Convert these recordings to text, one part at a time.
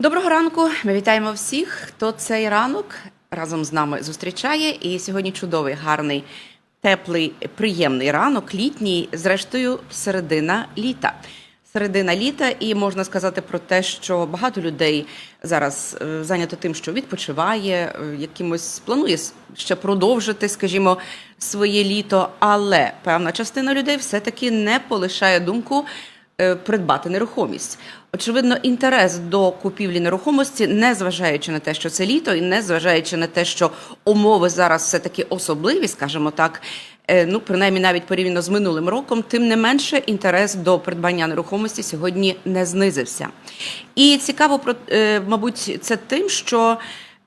Доброго ранку. Ми вітаємо всіх, хто цей ранок разом з нами зустрічає. І сьогодні чудовий, гарний, теплий, приємний ранок, літній, зрештою, середина літа. Середина літа, і можна сказати про те, що багато людей зараз е, зайнято тим, що відпочиває, е, якимось планує ще продовжити, скажімо, своє літо. Але певна частина людей все-таки не полишає думку е, придбати нерухомість. Очевидно, інтерес до купівлі нерухомості, не зважаючи на те, що це літо, і не зважаючи на те, що умови зараз все таки особливі, скажімо так. е, Ну, принаймні, навіть порівняно з минулим роком, тим не менше інтерес до придбання нерухомості сьогодні не знизився. І цікаво про е, мабуть, це тим, що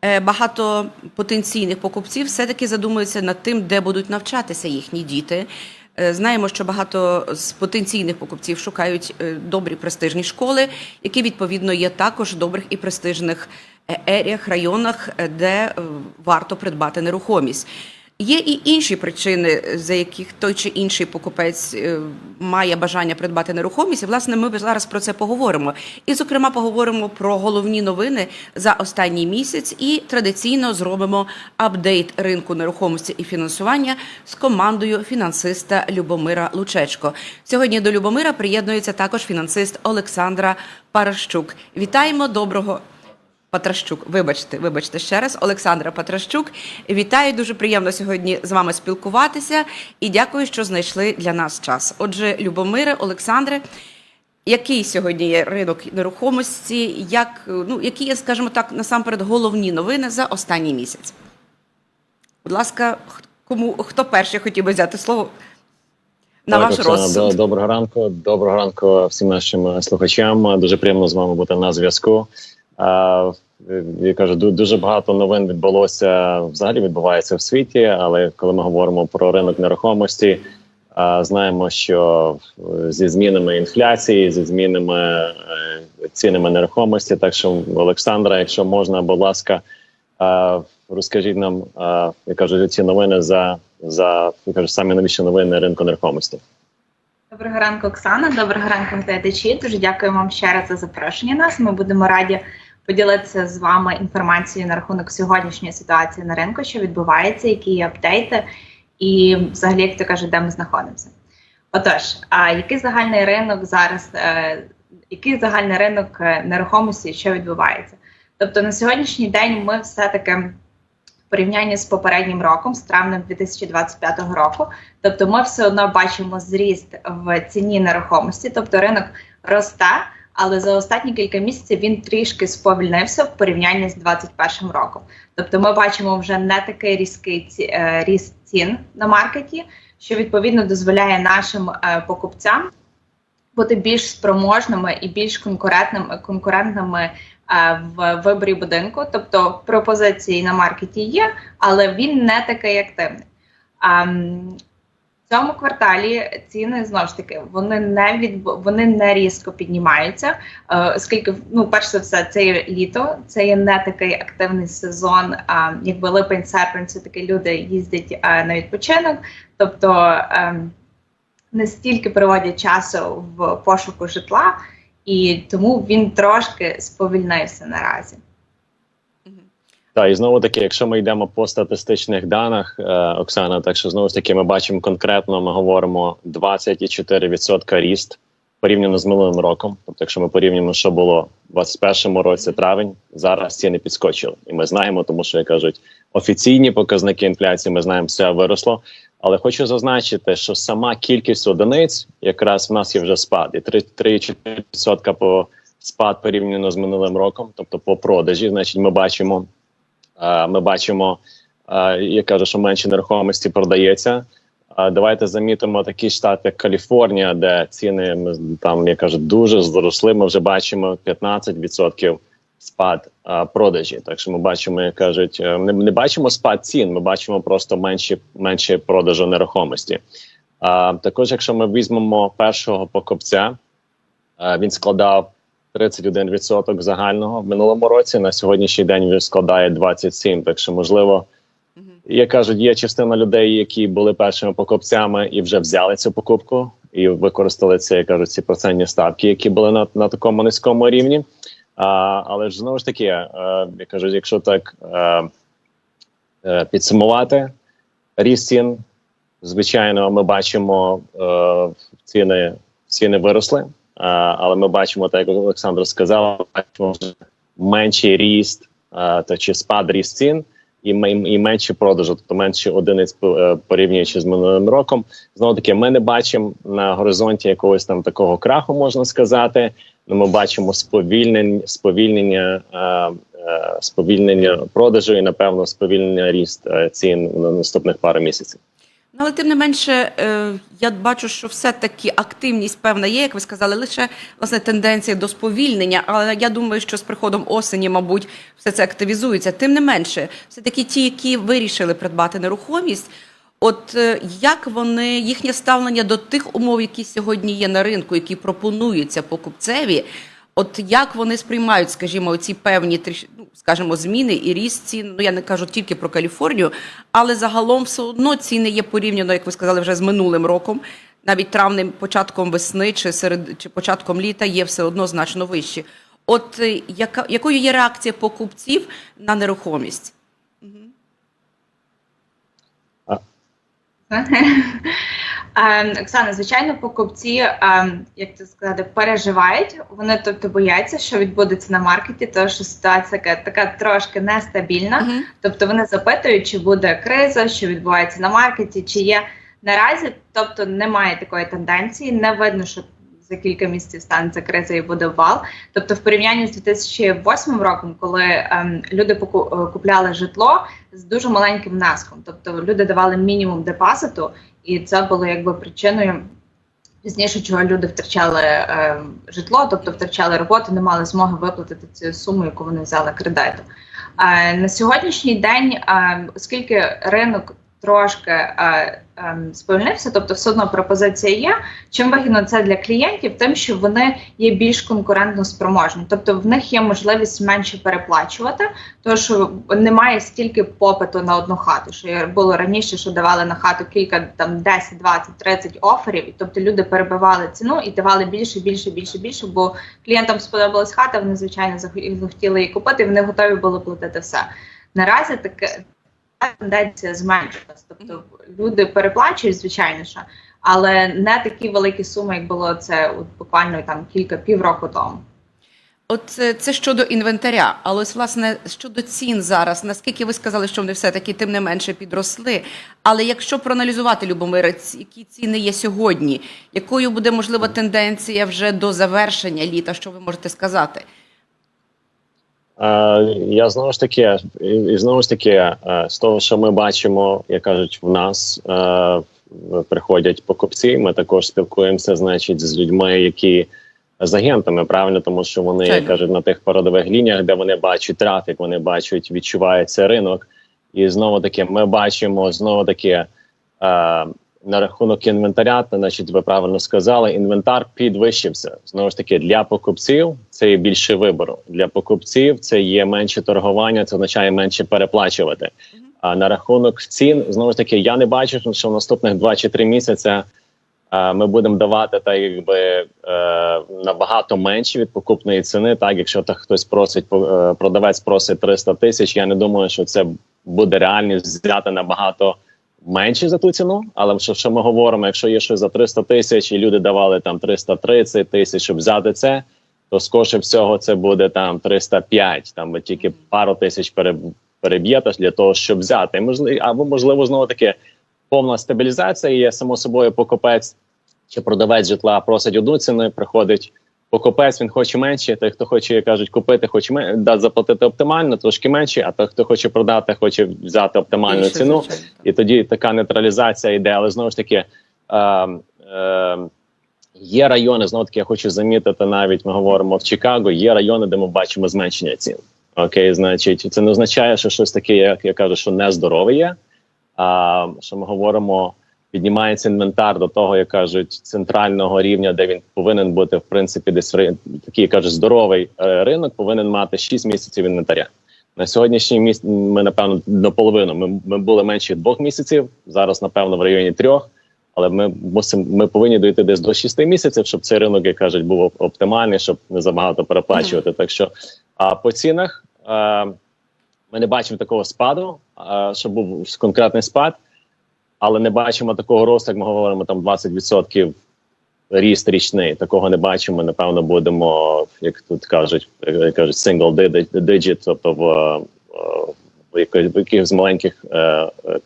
е, багато потенційних покупців все-таки задумуються над тим, де будуть навчатися їхні діти. Е, Знаємо, що багато з потенційних покупців шукають е, добрі престижні школи, які відповідно є також в добрих і престижних е, еріях, районах, де варто придбати нерухомість. Є і інші причини, за яких той чи інший покупець е, має бажання придбати нерухомість. І, власне, ми зараз про це поговоримо. І, зокрема, поговоримо про головні новини за останній місяць і традиційно зробимо апдейт ринку нерухомості і фінансування з командою фінансиста Любомира Лучечко. Сьогодні до Любомира приєднується також фінансист Олександра Паращук. Вітаємо доброго. Патращук, вибачте, вибачте ще раз, Олександра Патращук. Вітаю, дуже приємно сьогодні з вами спілкуватися і дякую, що знайшли для нас час. Отже, Любомире, Олександре, який сьогодні є ринок нерухомості? Як ну які є, скажімо так, насамперед головні новини за останній місяць? Будь ласка, кому хто перший хотів би взяти слово на Так, ваш Оксана, розсуд? Доброго ранку. Доброго ранку всім нашим е, слухачам. Дуже приємно з вами бути на зв'язку. Е, Я кажу, ду- дуже багато новин відбулося взагалі відбувається в світі. Але коли ми говоримо про ринок нерухомості, знаємо, що е, зі змінами інфляції, зі змінами е, цінами нерухомості. Так що, Олександра, якщо можна, будь ласка, розкажіть нам, я кажу, ці новини за, за я кажу, самі новіші новини ринку нерухомості. Доброго ранку, Оксана. Доброго ранку, глядачі. Дуже дякую вам ще раз за запрошення. Нас ми будемо раді поділитися з вами інформацією на рахунок сьогоднішньої ситуації на ринку, що відбувається, які є апдейти, і взагалі, як то кажуть, де ми знаходимося. Отож, а який загальний ринок зараз, е, який загальний ринок е, нерухомості, що відбувається? Тобто на сьогоднішній день ми все-таки в порівнянні з попереднім роком, з травнем 2025 року, Тобто ми все одно бачимо зріст в ціні нерухомості, тобто ринок росте, але за останні кілька місяців він трішки сповільнився в порівнянні з 2021 роком. Тобто ми бачимо вже не такий різкий е, ріст цін на маркеті, що відповідно дозволяє нашим е, покупцям бути більш спроможними і більш конкурентними конкурентними в виборі будинку. Тобто пропозиції на маркеті є, але він не такий активний. Цьому кварталі ціни знову ж таки вони не від вони не різко піднімаються, е, оскільки ну перш за все це є літо, це є не такий активний сезон, а якби липень, серпень, це таки люди їздять е, на відпочинок, тобто е, не стільки проводять часу в пошуку житла, і тому він трошки сповільнився наразі. Так, і знову таки, якщо ми йдемо по статистичних даних, е, Оксана, так що знову ж таки ми бачимо конкретно, ми говоримо 24% ріст порівняно з минулим роком. Тобто, якщо ми порівнюємо, що було в 21-му році травень, зараз ціни підскочили. І ми знаємо, тому що як кажуть, офіційні показники інфляції, ми знаємо, все виросло. Але хочу зазначити, що сама кількість одиниць якраз в нас є вже спад, і 3-4% по спад порівняно з минулим роком, тобто по продажі, значить, ми бачимо. Ми бачимо, я кажу, що менше нерухомості продається. Давайте замітимо такий штат, як Каліфорнія, де ціни там, я кажу, дуже зросли. Ми вже бачимо 15% спад продажі. Так що ми бачимо, як кажуть, е, не, не бачимо спад цін, ми бачимо просто менші, менше продажу нерухомості. Також, якщо ми візьмемо першого покупця, він складав 31% загального в минулому році. На сьогоднішній день він складає 27%. Так що, можливо, як кажуть, є частина людей, які були першими покупцями і вже взяли цю покупку і використали це, як кажуть, ці процентні ставки, які були на, на такому низькому рівні. А, але ж знову ж таки, е, я кажу, якщо так е, е, підсумувати ріст цін, звичайно, ми бачимо е, ціни, ціни виросли, а, але ми бачимо, так як Олександр сказала, бачимо менший ріст та чи спад ріст цін. І, і менше продажу, тобто менше одиниць е, порівнюючи з минулим роком. Знову таки, ми не бачимо на горизонті якогось там такого краху, можна сказати. Ну, ми бачимо сповільнення, сповільнення, сповільнення продажу і напевно сповільнення ріст е, цін на наступних пару місяців. Але тим не менше, е, я бачу, що все-таки активність певна є, як ви сказали, лише власне тенденція до сповільнення. Але я думаю, що з приходом осені, мабуть, все це активізується. Тим не менше, все-таки ті, які вирішили придбати нерухомість. От е, як вони їхнє ставлення до тих умов, які сьогодні є на ринку, які пропонуються покупцеві, от як вони сприймають, скажімо, ці певні ну, скажімо, зміни і ріст цін. Ну я не кажу тільки про Каліфорнію, але загалом все одно ціни є порівняно, як ви сказали, вже з минулим роком. Навіть травнем, початком весни чи серед чи початком літа є все одно значно вищі. От е, яка якою є реакція покупців на нерухомість? Ем, Оксана, звичайно, покупці, як це сказати, переживають. Вони тобто бояться, що відбудеться на маркеті, тому що ситуація така, така трошки нестабільна. Мгм. Тобто вони запитують, чи буде криза, що відбувається на маркеті, чи є наразі. Тобто немає такої тенденції, не видно, що за кілька місяців станеться криза і буде вал. Тобто, в порівнянні з 2008 роком, коли ем, люди е, купляли житло з дуже маленьким внеском, тобто люди давали мінімум депозиту, і це було якби причиною. Пізніше, чого люди втрачали е, житло, тобто втрачали роботу, не мали змоги виплатити цю суму, яку вони взяли кредиту. Е, на сьогоднішній день, е, оскільки ринок трошки е, сповільнився, тобто все одно пропозиція є. Чим вигідно це для клієнтів? Тим, що вони є більш конкурентно спроможні, тобто в них є можливість менше переплачувати, тому що немає стільки попиту на одну хату. Що було раніше, що давали на хату кілька там 10, 20, 30 оферів, тобто люди перебивали ціну і давали більше, більше, більше, більше, бо клієнтам сподобалась хата, вони звичайно захотіли її купити, і вони готові були платити все. Наразі таке тенденція зменшилась. Тобто люди переплачують, звичайно, що, але не такі великі суми, як було це от буквально там кілька півроку тому. От це, це щодо інвентаря, але ось власне щодо цін зараз, наскільки ви сказали, що вони все-таки тим не менше підросли. Але якщо проаналізувати Любомире, які ціни є сьогодні, якою буде можлива тенденція вже до завершення літа, що ви можете сказати? Е, я знову ж таки, і, знову ж таки, е, з того, що ми бачимо, як кажуть, в нас е, приходять покупці. Ми також спілкуємося, значить, з людьми, які з агентами, правильно, тому що вони як кажуть на тих передових лініях, де вони бачать трафік, вони бачать, відчувають цей ринок. І знову таки, ми бачимо знову таки. На рахунок інвентаря, то, значить, ви правильно сказали, інвентар підвищився. Знову ж таки, для покупців це є більше вибору. Для покупців це є менше торгування, це означає менше переплачувати. А на рахунок цін, знову ж таки, я не бачу, що в наступних 2 чи 3 місяці ми будемо давати так, якби е, набагато менше від покупної ціни. Так, якщо так хтось просить, е, продавець просить 300 тисяч, я не думаю, що це буде реальність взяти набагато менше за ту ціну. Але що, що ми говоримо, якщо є щось за 300 тисяч, і люди давали там 330 тисяч, щоб взяти це, то скорше всього це буде там 305, там ви тільки пару тисяч пере, переб'єте для того, щоб взяти. Можливо, або можливо знову таки повна стабілізація. Є само собою покупець чи продавець житла просить одну ціну, приходить покупець, він хоче менше. Той, хто хоче, як кажуть, купити, хоче мен- да, заплатити оптимально, трошки менше. А той, хто хоче продати, хоче взяти оптимальну Більше, ціну. звичайно. І тоді така нейтралізація йде. Але знову ж таки, е, е, є райони, знову таки, я хочу замітити, навіть ми говоримо в Чикаго, є райони, де ми бачимо зменшення цін. Окей, значить, це не означає, що щось таке, як я кажу, що нездорове є. А що ми говоримо, піднімається інвентар до того, як кажуть, центрального рівня, де він повинен бути, в принципі, десь такий кажуть, здоровий е, ринок, повинен мати 6 місяців інвентаря. На сьогоднішній місць ми напевно наполовину. Ми, ми були менше двох місяців. Зараз, напевно, в районі трьох. Але ми мусимо, ми повинні дойти десь до 6 місяців, щоб цей ринок, як кажуть, був оптимальний, щоб не забагато переплачувати. Так що а по цінах е, ми не бачимо такого спаду, е, щоб був конкретний спад, але не бачимо такого росту, як ми говоримо, там 20% ріст річний. Такого не бачимо. Напевно, будемо, як тут кажуть, як кажуть, single digit, тобто в, в, яких- в якихось маленьких е, е,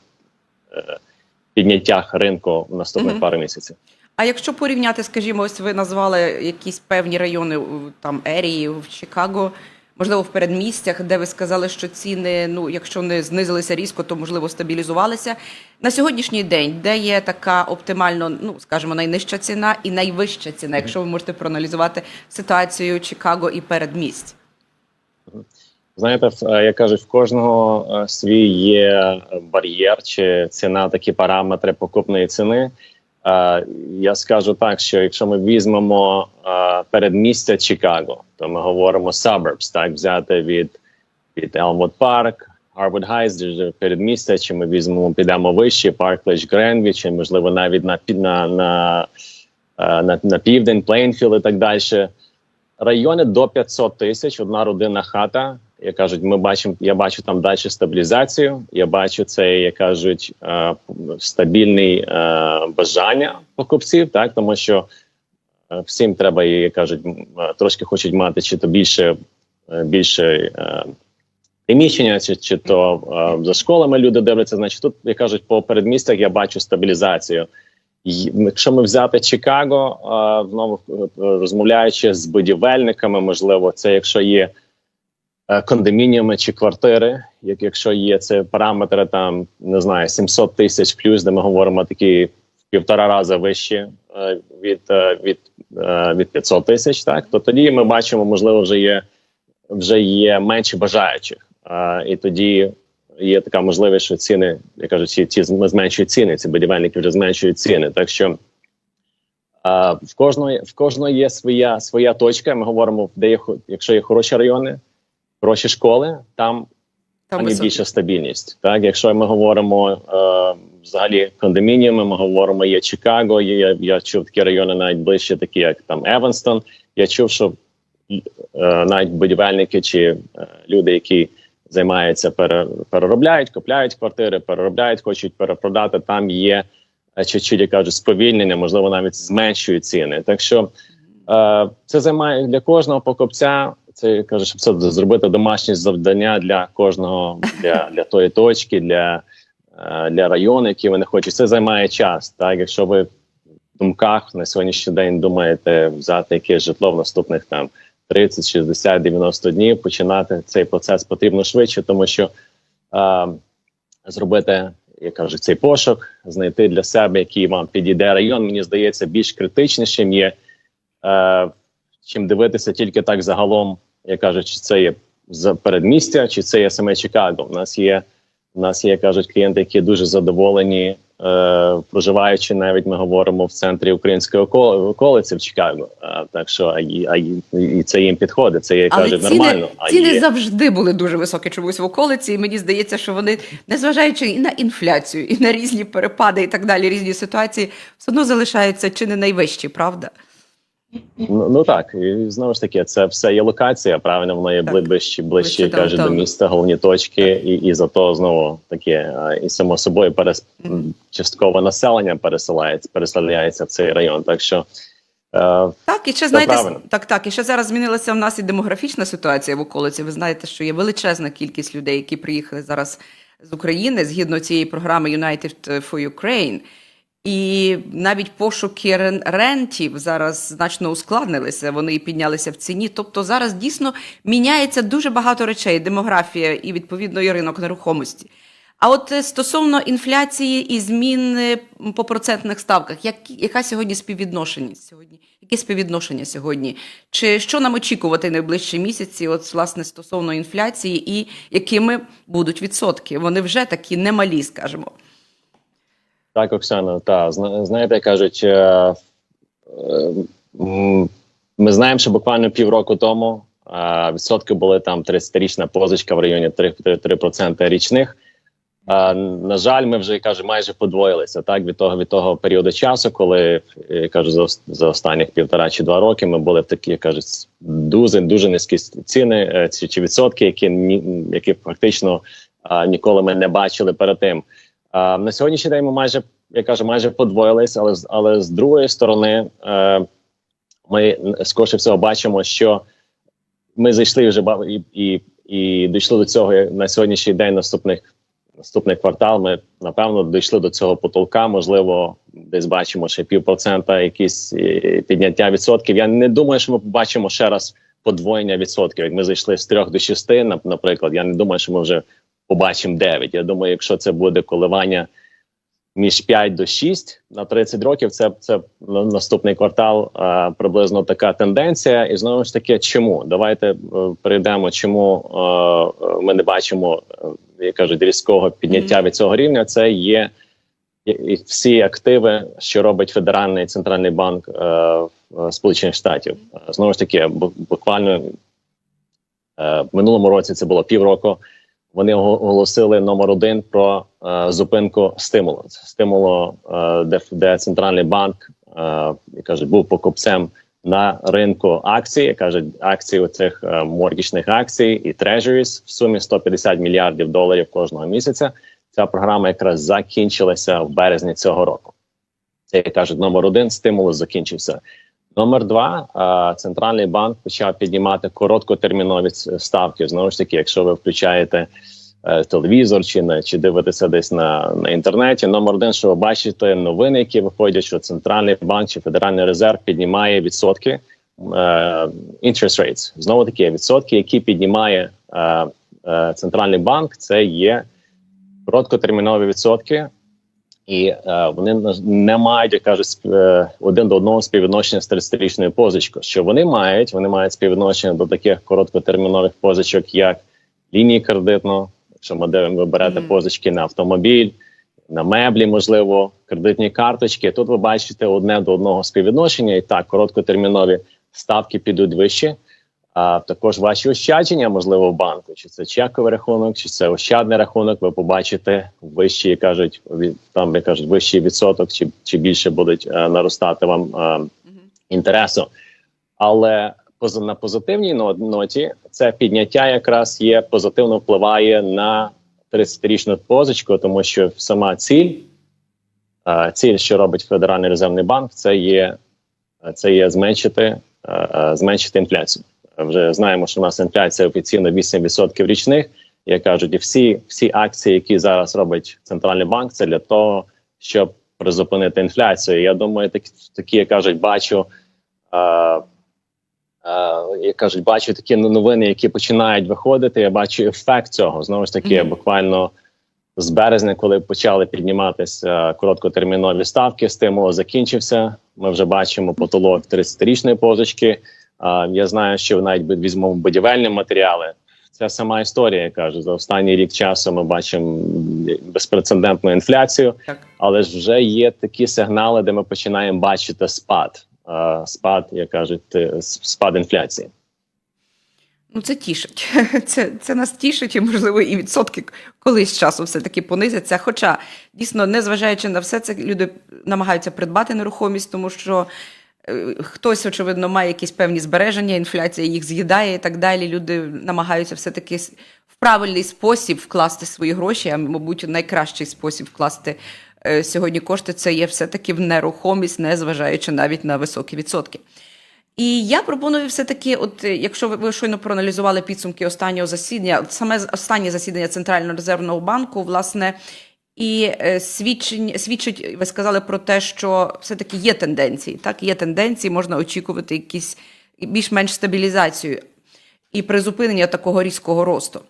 підняттях ринку в наступних Мгм. пару місяців. А якщо порівняти, скажімо, ось ви назвали якісь певні райони там ерії в Чикаго, можливо, в передмістях, де ви сказали, що ціни, ну якщо не знизилися різко, то можливо стабілізувалися. На сьогоднішній день, де є така оптимально, ну скажімо, найнижча ціна і найвища ціна, якщо ви можете проаналізувати ситуацію Чикаго і передмість. Знаєте, е, як кажуть, в кожного е, свій є бар'єр чи ціна, такі параметри покупної ціни. Е, Я скажу так, що якщо ми візьмемо е, передмістя Чикаго, то ми говоримо suburbs, так взяти від, від Park, Harwood Heights, де передмістя, чи ми візьмемо, підемо вище, Place Greenwich, чи можливо навіть на, на, на, е, на, на південь, Плейнфілд і так далі. Райони до 500 тисяч, одна родинна хата. Як кажуть, ми бачимо, я бачу там далі стабілізацію. Я бачу це, як кажуть, е, стабільне бажання покупців, так тому що е, всім треба, як кажуть, е, трошки хочуть мати чи то більше, більше приміщення, чи, чи то за школами люди дивляться. Значить, тут як кажуть, по передмістях я бачу стабілізацію. Якщо ми взяти Чикаго, знову розмовляючи з будівельниками, можливо, це якщо є кондомініуми чи квартири, як якщо є це параметри, там не знаю, 700 тисяч плюс, де ми говоримо такі в півтора рази вищі е, від, е, від, е, від 500 тисяч, так то тоді ми бачимо, можливо, вже є вже є менше бажаючих, е, і тоді є така можливість, що ціни, як кажуть, ці, ці зменшують ціни, ці будівельники вже зменшують ціни. Так що в кожної в кожного є своя своя точка. Ми говоримо, де є якщо є хороші райони, хороші школи, там Там є більша стабільність. Так, якщо ми говоримо е, взагалі кондомініуми, ми говоримо є Чикаго, є я, я чув такі райони навіть ближче, такі як там Еванстон. Я чув, що е, навіть будівельники чи е, люди, які займаються, пере, переробляють, купляють квартири, переробляють, хочуть перепродати. Там є е, чуть-чуть, як кажуть, сповільнення, можливо, навіть зменшують ціни. Так що е, це займає для кожного покупця. Це я кажу, щоб це зробити домашнє завдання для кожного для, для тої точки, для, е, для району, який вони хочуть. Це займає час. Так, якщо ви в думках на сьогоднішній день думаєте взяти якесь житло в наступних там 30, 60, 90 днів, починати цей процес потрібно швидше, тому що е, зробити, як кажуть, цей пошук, знайти для себе, який вам підійде район, мені здається, більш критичнішим є, е, чим дивитися тільки так загалом, як кажуть, чи це є за передмістя, чи це є саме Чикаго. У нас є, у нас є, кажуть, клієнти, які дуже задоволені, е, проживаючи навіть ми говоримо в центрі української окол- околиці в Чикаго. А, так що а, і, а, і, це їм підходить, це є кажуть ціни, нормально. А ціни є. завжди були дуже високі чомусь в околиці, і мені здається, що вони, незважаючи і на інфляцію, і на різні перепади, і так далі, різні ситуації, все одно залишаються чи не найвищі, правда? Ну, ну так, і знову ж таки, це все є локація. Правильно, воно є ближче, ближче каже до міста, головні точки, і, і за то знову таке, і само собою перес Мгм. частково населення переселяється, переселяється в цей район. Так що е, Так, і ще знаєте, правильно. так, так, і ще зараз змінилася в нас і демографічна ситуація в околиці. Ви знаєте, що є величезна кількість людей, які приїхали зараз з України згідно цієї програми United for Ukraine. І навіть пошуки рентів зараз значно ускладнилися, вони піднялися в ціні. Тобто зараз дійсно міняється дуже багато речей: демографія і відповідно і ринок нерухомості. А от е, стосовно інфляції і змін е, по процентних ставках, як, яка сьогодні співвідношення сьогодні? Яке співвідношення сьогодні? Чи що нам очікувати найближчі місяці? От власне стосовно інфляції, і якими будуть відсотки? Вони вже такі немалі, скажімо. Так, Оксана, та зна- знаєте, кажуть, е, е, ми знаємо, що буквально півроку тому відсотки були там 30-річна позичка в районі 3%, 3% річних. На жаль, ми вже кажу, майже подвоїлися так від того від того періоду часу, коли я кажу, за, за останніх півтора чи два роки ми були в такі, я кажу, дуже дуже низькі ціни е, чи, відсотки, які які фактично ніколи ми не бачили перед тим. На сьогоднішній день ми майже я кажу, майже подвоїлись, але але з другої сторони, е, ми скоріше всього бачимо, що ми зайшли вже і, і, і дійшли до цього на сьогоднішній день наступних наступний квартал. Ми напевно дійшли до цього потолка. Можливо, десь бачимо ще півпроцента якісь підняття відсотків. Я не думаю, що ми побачимо ще раз подвоєння відсотків. Як ми зайшли з 3 до 6, нап- наприклад, я не думаю, що ми вже побачимо 9. Я думаю, якщо це буде коливання між 5 до 6 на 30 років, це, це наступний квартал е, приблизно така тенденція. І знову ж таки, чому? Давайте е, перейдемо, чому е, е, ми не бачимо, е, як кажуть, різкого підняття від цього рівня. Це є і- всі активи, що робить Федеральний центральний банк е, Сполучених Штатів. Знову ж таки, буквально е, в минулому році це було півроку. Вони оголосили номер один про е, зупинку стимулу. Стимулу, е, де, де центральний банк е, кажуть, був покупцем на ринку акцій. Кажуть, акції у цих е, моргічних акцій і treasuries в сумі 150 мільярдів доларів кожного місяця. Ця програма якраз закінчилася в березні цього року. Це кажуть, номер один стимулус закінчився. Номер два центральний банк почав піднімати короткотермінові ставки. Знову ж таки, якщо ви включаєте е, телевізор чи на чи дивитеся десь на, на інтернеті. Номер один, що ви бачите новини, які виходять, що центральний банк чи федеральний резерв піднімає відсотки е, interest rates. Знову таки відсотки, які піднімає е, центральний банк, це є короткотермінові відсотки. І е, вони не мають, як кажуть, сп- е, один до одного співвідношення з 30-річною позичкою. Що вони мають? Вони мають співвідношення до таких короткотермінових позичок, як лінії кредитно. Якщо ми дивимо, ви берете Мгм. позички на автомобіль, на меблі, можливо, кредитні карточки. Тут ви бачите одне до одного співвідношення, і так короткотермінові ставки підуть вище. А також ваші ощадження, можливо, в банку, чи це чековий рахунок, чи це ощадний рахунок. Ви побачите вищі, кажуть, там як кажуть, вищий відсоток, чи, чи більше будуть е, наростати вам е, інтересу. Але на позитивній ноті це підняття якраз є позитивно впливає на 30-річну позичку, тому що сама ціль, е, ціль, що робить Федеральний резервний банк, це є, це є зменшити, е, е, зменшити інфляцію. Вже знаємо, що у нас інфляція офіційно 8% річних. Як кажуть, і всі, всі акції, які зараз робить центральний банк, це для того, щоб призупинити інфляцію. Я думаю, такі, такі як кажуть, бачу. Е, як кажуть, бачу такі новини, які починають виходити. Я бачу ефект цього. Знову ж таки, Мгм. буквально з березня, коли почали підніматися короткотермінові ставки, стимул закінчився. Ми вже бачимо потолок 30-річної позички. Я знаю, що навіть візьмемо будівельні матеріали. Це сама історія, я кажу. За останній рік часу ми бачимо безпрецедентну інфляцію, Так. але ж вже є такі сигнали, де ми починаємо бачити спад. Спад, як кажуть, е, спад інфляції. Ну, це тішить. Це, це нас тішить, і, можливо, і відсотки колись часу все-таки понизяться. Хоча, дійсно, незважаючи на все, це люди намагаються придбати нерухомість, тому що хтось, очевидно, має якісь певні збереження, інфляція їх з'їдає і так далі. Люди намагаються все-таки в правильний спосіб вкласти свої гроші, а, мабуть, найкращий спосіб вкласти е, сьогодні кошти це є все-таки в нерухомість, незважаючи навіть на високі відсотки. І я пропоную все-таки, от е, якщо ви, щойно проаналізували підсумки останнього засідання, саме останнє засідання Центрального резервного банку, власне, і е, свідчень, свідчить, ви сказали про те, що все-таки є тенденції. Так, є тенденції, можна очікувати якісь більш-менш стабілізацію і призупинення такого різкого росту.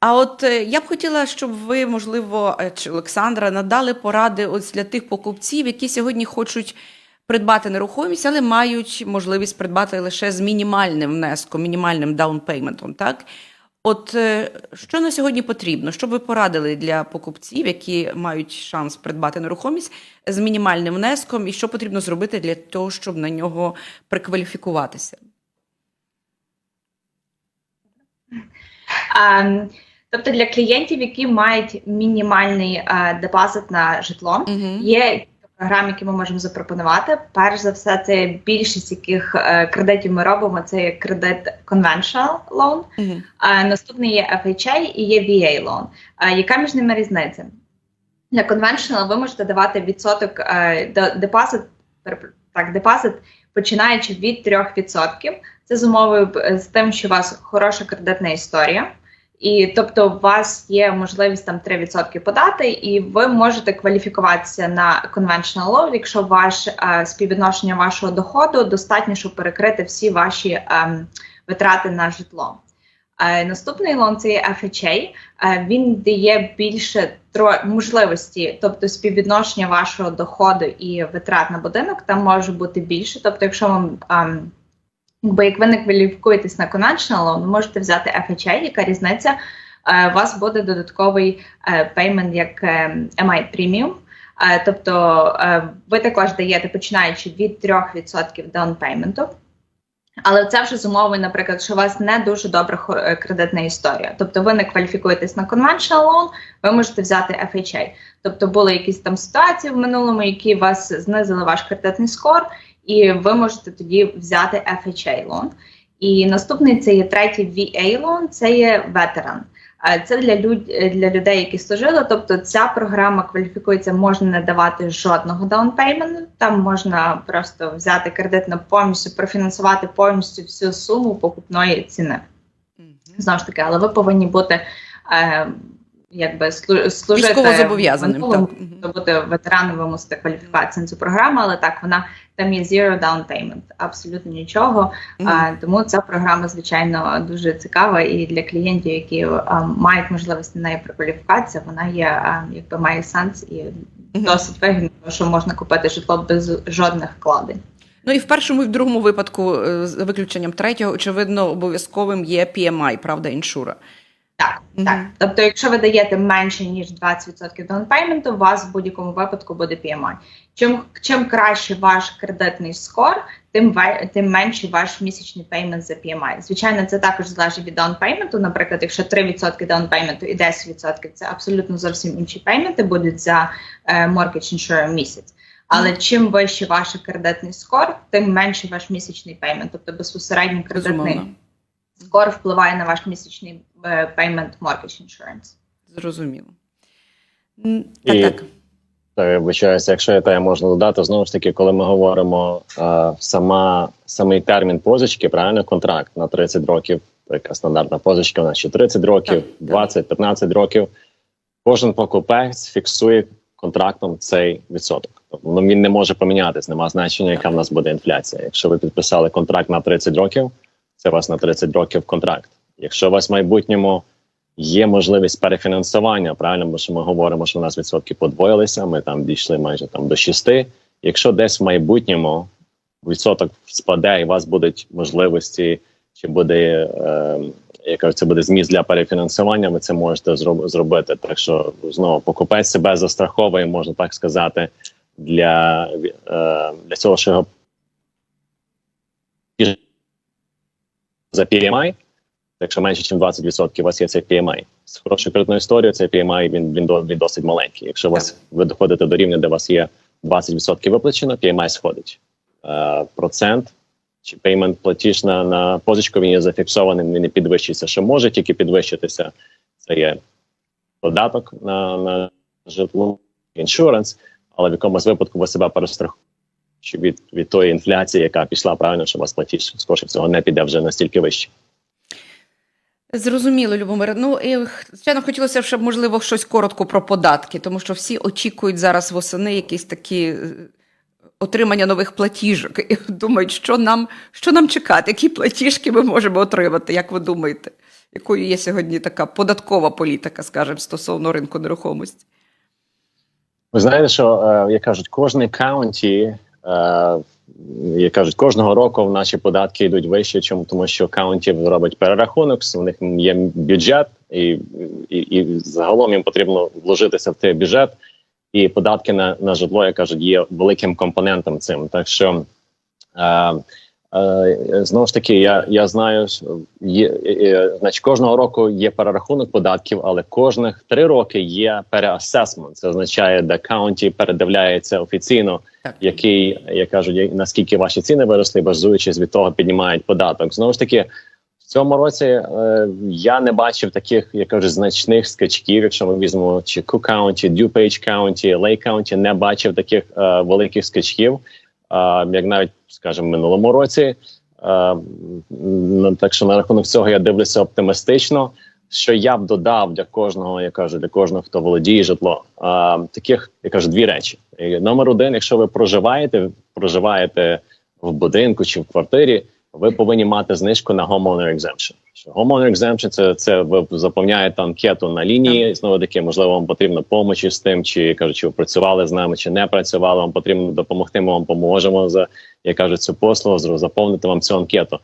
А от е, я б хотіла, щоб ви, можливо, е, чи Олександра, надали поради ось для тих покупців, які сьогодні хочуть придбати нерухомість, але мають можливість придбати лише з мінімальним внеском, мінімальним даунпейментом. Так, от е, що на сьогодні потрібно? Що ви порадили для покупців, які мають шанс придбати нерухомість з мінімальним внеском, і що потрібно зробити для того, щоб на нього прикваліфікуватися? А, Тобто для клієнтів, які мають мінімальний е, депозит на житло, Мгм. є кілька програм, які ми можемо запропонувати. Перш за все, це більшість яких е, кредитів ми робимо. Це є кредит conventional loan, Мгм. е, наступний є FHA і є VA loan. Е, яка між ними різниця? Для conventional ви можете давати відсоток е, депозит, так, депозит, починаючи від 3%. Це з умовою з тим, що у вас хороша кредитна історія. І тобто, у вас є можливість там 3% подати, і ви можете кваліфікуватися на conventional loan, якщо ваше е, співвідношення вашого доходу достатньо, щоб перекрити всі ваші ем, витрати на житло. Е, наступний лон це є FHA. Е, він дає більше тро можливості, тобто співвідношення вашого доходу і витрат на будинок там може бути більше. Тобто, якщо вам ем, якби як ви не кваліфікуєтесь на conventional loan, можете взяти FHA, яка різниця? Е, у вас буде додатковий payment як е, MI Premium. Е, тобто ви також даєте починаючи від 3% down payment. Але це вже з умови, наприклад, що у вас не дуже добра кредитна історія. Тобто ви не кваліфікуєтесь на conventional loan, ви можете взяти FHA. Тобто були якісь там ситуації в минулому, які вас знизили ваш кредитний скор, і ви можете тоді взяти FHA loan. І наступний це є третій VA loan, це є ветеран. Це для люд для людей, які служили. Тобто ця програма кваліфікується, можна не давати жодного даунпейменту. Там можна просто взяти кредит на повністю, профінансувати повністю всю суму покупної ціни. Мгм. Знову ж таки, але ви повинні бути е, якби слу- служити то бути ветераном, ви мусите кваліфікуватися на цю програму, але так вона там є zero down payment, абсолютно нічого. Мгм. А, тому ця програма, звичайно, дуже цікава і для клієнтів, які а, мають можливість на неї прокваліфікуватися, вона є а, якби має сенс і Мгм. досить вигідно, що можна купити житло без жодних вкладень. Ну і в першому і в другому випадку, е, за виключенням третього, очевидно, обов'язковим є PMI, правда, іншура. Так, Мгм. так. Тобто, якщо ви даєте менше ніж 20% даунпейменту, у вас в будь-якому випадку буде PMI. Чим чим краще ваш кредитний скор, тим тим менше ваш місячний пеймент за PMI. Звичайно, це також залежить від даунпейменту. Наприклад, якщо 3% даунпейменту і 10% це абсолютно зовсім інші пейменти будуть за е, mortgage insurance місяць. Але чим вище ваш кредитний скор, тим менше ваш місячний пеймент, тобто безпосередньо кредитний Безумовно. скор впливає на ваш місячний е, payment mortgage insurance. Зрозуміло. Так, так. Вибачаюся, якщо я те можна додати, знову ж таки, коли ми говоримо е, сама самий термін позички, правильно контракт на 30 років, така стандартна позичка, у нас ще 30 років, Так, так. 20-15 років. Кожен покупець фіксує контрактом цей відсоток. Тобто ну, він не може помінятись, нема значення, яка в нас буде інфляція. Якщо ви підписали контракт на 30 років, це у вас на 30 років контракт. Якщо у вас в майбутньому є можливість перефінансування, правильно, бо що ми говоримо, що у нас відсотки подвоїлися, ми там дійшли майже там до 6. Якщо десь в майбутньому відсоток спаде, і у вас будуть можливості, чи буде е, я це буде зміст для перефінансування, ви це можете зроб- зробити. Так що знову покупець себе застраховує, можна так сказати, для, е, для цього, що його за PMI, якщо менше, ніж 20% у вас є цей PMI. З хорошою кредитною історією цей PMI він, він, він досить маленький. Якщо у вас ви доходите до рівня, де у вас є 20% виплачено, PMI сходить. Е, процент чи payment платіж на, на позичку він є зафіксованим, він не підвищується. Що може тільки підвищитися, це є податок на, на житло, іншуранс, але в якомусь випадку ви себе перестрахуєте від, від тої інфляції, яка пішла правильно, що у вас платіж скоріше всього не піде вже настільки вище. Зрозуміло, Любомир. Ну і звичайно, хотілося б, щоб можливо щось коротко про податки, тому що всі очікують зараз восени якісь такі е, отримання нових платіжок і думають, що нам, що нам чекати, які платіжки ми можемо отримати. Як ви думаєте, якою є сьогодні така податкова політика, скажімо, стосовно ринку нерухомості? Ви знаєте, що е, як кажуть, кожний каунті, е, як кажуть, кожного року наші податки йдуть вище, чому тому, що каунтів робить перерахунок, у них є бюджет, і, і, і загалом їм потрібно вложитися в цей бюджет. І податки на, на житло, як кажуть, є великим компонентом цим. Так що е, Е, Знову ж таки, я, я знаю, є, е, е, значить, кожного року є перерахунок податків, але кожних три роки є переасесмент. Це означає, де каунті передивляється офіційно. Який, як кажуть, наскільки ваші ціни виросли, базуючись від того, піднімають податок. Знову ж таки, в цьому році е, я не бачив таких, як кажуть, значних скачків. Якщо ми візьмемо чи Cook County, DuPage County, Lake County, не бачив таких е, великих скачків. А, як навіть скажімо, минулому році. М, так що на рахунок цього я дивлюся оптимістично. Що я б додав для кожного, я кажу, для кожного, хто володіє житло, а, таких я кажу, дві речі. І Номер один, якщо ви проживаєте, проживаєте в будинку чи в квартирі, ви повинні мати знижку на homeowner exemption. Що homeowner exemption – це, це ви заповняєте анкету на лінії. Знову таки, можливо, вам потрібна допомога з тим, чи кажуть, чи ви працювали з нами, чи не працювали. Вам потрібно допомогти. Ми вам поможемо за я кажу цю послугу, заповнити вам цю анкету.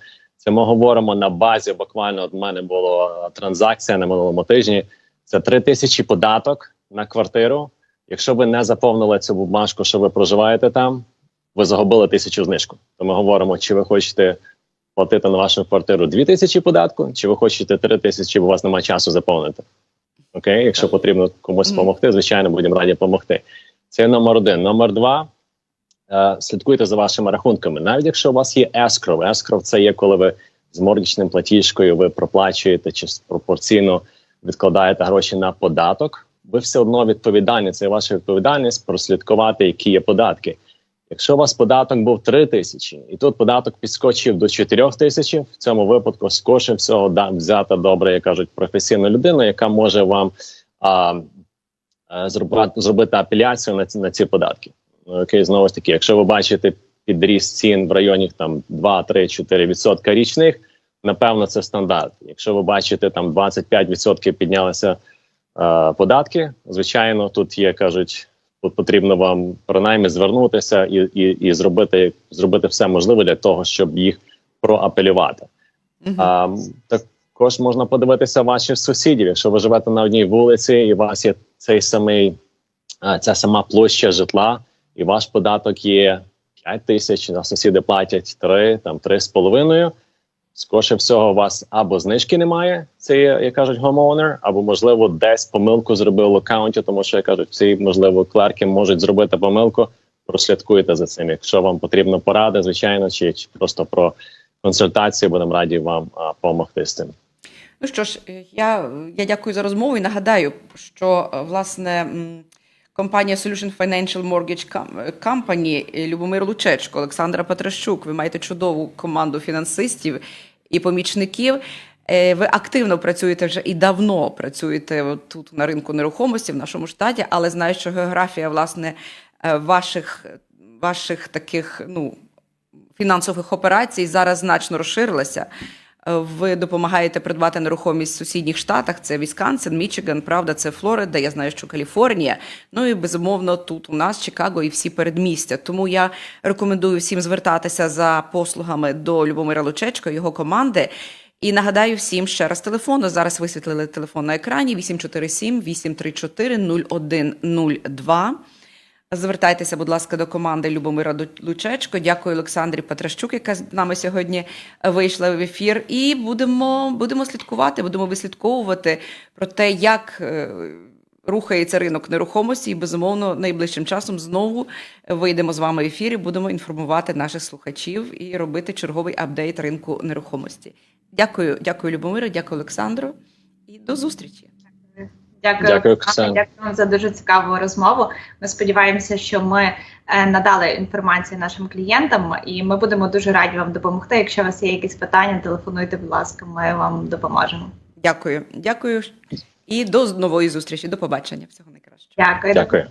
Це ми говоримо на базі. Буквально от в мене була транзакція на минулому тижні. Це 3 тисячі податок на квартиру. Якщо ви не заповнили цю бумажку, що ви проживаєте там, ви загубили тисячу знижку. То ми говоримо, чи ви хочете платити на вашу квартиру 2 тисячі податку, чи ви хочете 3 тисячі, бо у вас немає часу заповнити. Окей, якщо потрібно комусь допомогти, звичайно, будемо раді допомогти. Це номер один. Номер два. Е, слідкуйте за вашими рахунками. Навіть якщо у вас є escrow, escrow – це є коли ви з моргічним платіжкою ви проплачуєте чи пропорційно відкладаєте гроші на податок. Ви все одно відповідальні. Це ваша відповідальність прослідкувати, які є податки. Якщо у вас податок був 3 тисячі, і тут податок підскочив до 4 тисяч, в цьому випадку скорше всього да, взяти добре, як кажуть, професійну людину, яка може вам а, а, зробити, зробити апеляцію на ці, на ці податки. Окей, знову ж таки, якщо ви бачите підріст цін в районі там 2, 3, 4 відсотка річних, напевно, це стандарт. Якщо ви бачите там 25 відсотків піднялися е, податки, звичайно, тут є кажуть, тут потрібно вам принаймні звернутися і, і, і зробити, зробити все можливе для того, щоб їх проапелювати. Мгм. А, також можна подивитися ваших сусідів. Якщо ви живете на одній вулиці, і у вас є цей самий ця сама площа житла, і ваш податок є 5 тисяч, а сусіди платять 3, там 3,5, скорше всього, у вас або знижки немає, це є, як кажуть, homeowner, або можливо десь помилку зробив в аккаунті, тому що як кажуть, ці можливо клерки можуть зробити помилку. Прослідкуйте за цим. Якщо вам потрібна порада, звичайно, чи, чи просто про консультацію, будемо раді вам допомогти з цим. Ну що ж, е, я, я дякую за розмову і нагадаю, що е, власне компанія Solution Financial Mortgage Com- Company, е, Любомир Лучечко, Олександра Петрощук. Ви маєте чудову команду фінансистів і помічників. Е, Ви активно працюєте вже і давно працюєте тут на ринку нерухомості в нашому штаті, але знаю, що географія власне е, ваших, ваших таких ну, фінансових операцій зараз значно розширилася. Е, Ви допомагаєте придбати нерухомість в сусідніх штатах. Це Вісконсин, Мічиган, правда, це Флорида. Я знаю, що Каліфорнія. Ну і безумовно тут у нас Чикаго і всі передмістя. Тому я рекомендую всім звертатися за послугами до Любомира Лучечка, його команди. І нагадаю всім ще раз телефону. Зараз висвітлили телефон на екрані 847 834 0102. Звертайтеся, будь ласка, до команди Любомира Лучечко. Дякую Олександрі Петращук, яка з нами сьогодні вийшла в ефір. І будемо, будемо слідкувати, будемо вислідковувати про те, як е, рухається ринок нерухомості. І безумовно, найближчим часом знову вийдемо з вами в ефір і будемо інформувати наших слухачів і робити черговий апдейт ринку нерухомості. Дякую, дякую, Любомиру, дякую, Олександру, і до зустрічі. Дякую, Дякую, дякую вам за дуже цікаву розмову. Ми сподіваємося, що ми е, надали інформацію нашим клієнтам, і ми будемо дуже раді вам допомогти. Якщо у вас є якісь питання, телефонуйте, будь ласка, ми вам допоможемо. Дякую, дякую. І до нової зустрічі. До побачення. Всього найкращого. Дякую. Дякую.